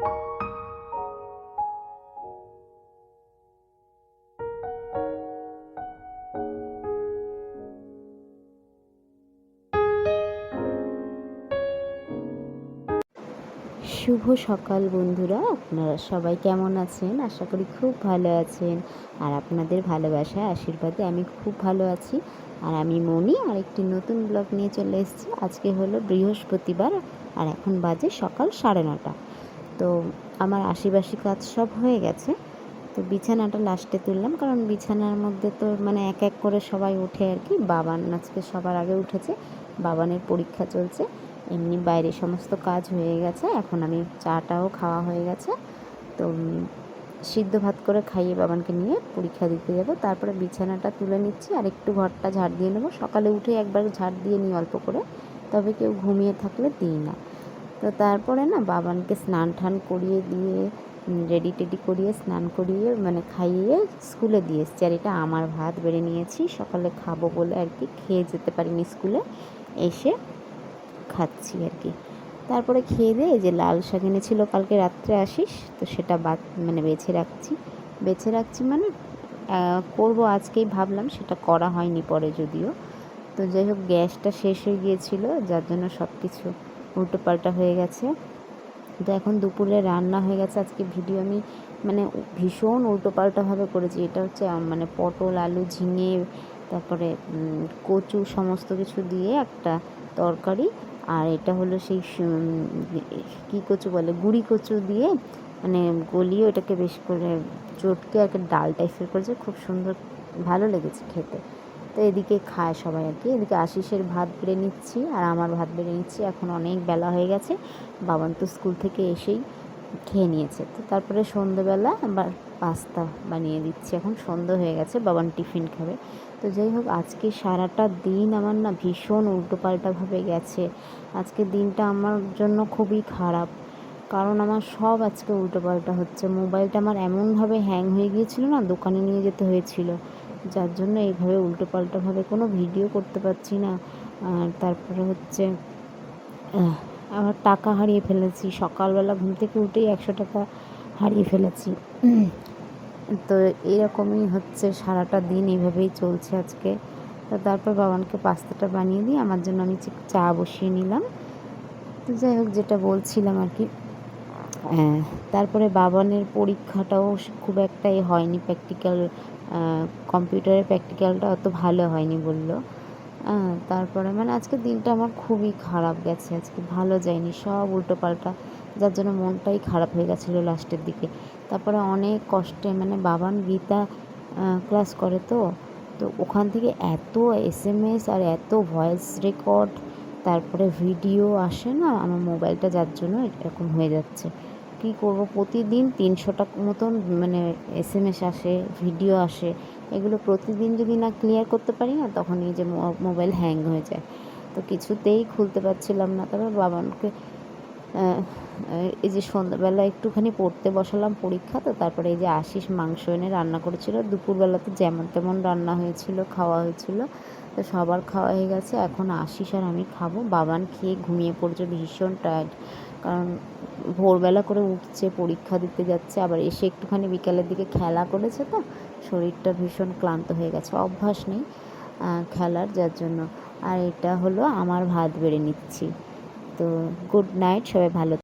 শুভ সকাল বন্ধুরা, আপনারা সবাই কেমন আছেন? আশা করি খুব ভালো আছেন। আর আপনাদের ভালোবাসা আশীর্বাদে আমি খুব ভালো আছি। আর আমি মনি আর একটি নতুন ব্লগ নিয়ে চলে এসেছি। আজকে হলো বৃহস্পতিবার, আর এখন বাজে সকাল সাড়ে নটা। তো আমার আশিবাসী কাজ সব হয়ে গেছে। তো বিছানাটা লাস্টে তুললাম, কারণ বিছানার মধ্যে তো মানে এক এক করে সবাই উঠে আর কি। বাবান আজকে সবার আগে উঠেছে, বাবানের পরীক্ষা চলছে, এমনি বাইরে সমস্ত কাজ হয়ে গেছে, এখন আমি চাটাও খাওয়া হয়ে গেছে। তো সিদ্ধ ভাত করে খাইয়ে বাবানকে নিয়ে পরীক্ষা দিতে যাব। তারপরে বিছানাটা তুলে নিচ্ছি, আর একটু ঘরটা ঝাড় দিয়ে নেব। সকালে উঠে একবার ঝাড় দিয়ে নিই অল্প করে, তবে কেউ ঘুমিয়ে থাকলে দিই না। তো তারপরে না বাবানকে স্নান টান করিয়ে দিয়ে রেডি টেডি করিয়ে স্নান করিয়ে মানে খাইয়ে স্কুলে দিয়ে এসছি। আর এটা আমার ভাত বেড়ে নিয়েছি। সকালে খাব বলে আর কি, খেয়ে যেতে পারিনি স্কুলে। এসে খাচ্ছি আর কি। তারপরে খেয়ে দিয়ে যে লাল শাক এনেছিল কালকে রাত্রে আসিস, তো সেটা বাদ মানে বেছে রাখছি। বেছে রাখছি মানে করব আজকেই ভাবলাম, সেটা করা হয়নি পরে যদিও। তো যাই হোক, গ্যাসটা শেষ হয়ে গিয়েছিল, যার জন্য সব কিছু উল্টোপাল্টা হয়ে গেছে। তো এখন দুপুরে রান্না হয়ে গেছে। আজকে ভিডিও আমি মানে ভীষণ উল্টোপাল্টাভাবে করেছি। এটা হচ্ছে মানে পটল, আলু, ঝিঙে, তারপরে কচু সমস্ত কিছু দিয়ে একটা তরকারি। আর এটা হলো সেই কী কচু বলে? গুড়ি কচু দিয়ে মানে গলিয়ে ওটাকে বেশ করে চটকে একটা ডাল টাইপের করেছে। খুব সুন্দর, ভালো লেগেছে খেতে। তো এদিকে খায় সবাই আর কি। এদিকে আশিসের ভাত বেড়ে নিচ্ছি আর আমার ভাত বেড়ে নিচ্ছি। এখন অনেক বেলা হয়ে গেছে। বাবান তো স্কুল থেকে এসেই খেয়ে নিয়েছে। তো তারপরে সন্ধ্যেবেলা আবার পাস্তা বানিয়ে দিচ্ছি। এখন সন্ধ্যে হয়ে গেছে, বাবান টিফিন খাবে। তো যাই হোক, আজকে সারাটা দিন আমার না ভীষণ উল্টোপাল্টাভাবে গেছে। আজকে দিনটা আমার জন্য খুবই খারাপ। কারণ আমার সব আজকে উল্টোপাল্টা হচ্ছে। মোবাইলটা আমার এমনভাবে হ্যাং হয়ে গিয়েছিল না, দোকানে নিয়ে যেতে হয়েছিল। যার জন্য এইভাবে উল্টোপাল্টাভাবে কোনো ভিডিও করতে পারছি না। আর তারপরে হচ্ছে আবার টাকা হারিয়ে ফেলেছি। সকালবেলা ঘুম থেকে উঠেই একশো টাকা হারিয়ে ফেলেছি। তো এরকমই হচ্ছে সারাটা দিন এইভাবেই চলছে আজকে। তো তারপর বাবানকে পাস্তাটা বানিয়ে দিয়ে আমার জন্য আমি চা বসিয়ে নিলাম। তো যাই হোক, যেটা বলছিলাম আর কি। তারপরে বাবানের পরীক্ষাটাও খুব একটা এ হয়নি। প্র্যাকটিক্যাল কম্পিউটারের প্র্যাকটিক্যালটা অত ভালো হয়নি বলল। তারপরে মানে আজকে দিনটা আমার খুবই খারাপ গেছে। আজকে ভালো যায়নি, সব উল্টোপাল্টা। যার জন্য মনটাই খারাপ হয়ে গেছিল লাস্টের দিকে। তারপরে অনেক কষ্টে মানে বাবান গীতা ক্লাস করে তো। তো ওখান থেকে এত এস এম এস আর এত ভয়েস রেকর্ড তারপরে ভিডিও আসে না আমার মোবাইলটা যার জন্য এরকম হয়ে যাচ্ছে। কী করব? প্রতিদিন তিনশোটা মতন মানে এস এম এস আসে ভিডিও আসে। এগুলো প্রতিদিন যদি না ক্লিয়ার করতে পারি না, তখন এই যে মোবাইল হ্যাং হয়ে যায়। তো কিছুতেই খুলতে পারছিলাম না। তারপর বাবানকে এই যে সন্ধ্যাবেলা একটুখানি পড়তে বসালাম পরীক্ষা, তো তারপরে এই যে আশিস মাংস এনে রান্না করেছিল। দুপুরবেলাতে যেমন তেমন রান্না হয়েছিল, খাওয়া হয়েছিল। তো সবার খাওয়া হয়ে গেছে। এখন আশিস আর আমি খাব। বাবান খেয়ে ঘুমিয়ে পড়ছে ভীষণ টায়ার্ড কারণ ভোরবেলা করে উঠছে, পরীক্ষা দিতে যাচ্ছে, আবার এসে একটুখানি বিকালের দিকে খেলা করেছে তো, শরীরটা ভীষণ ক্লান্ত হয়ে গেছে, অভ্যাস নেই খেলার যার জন্য। আর এটা হলো আমার ভাত বেড়ে নিচ্ছি। তো গুড নাইট সবাই ভালো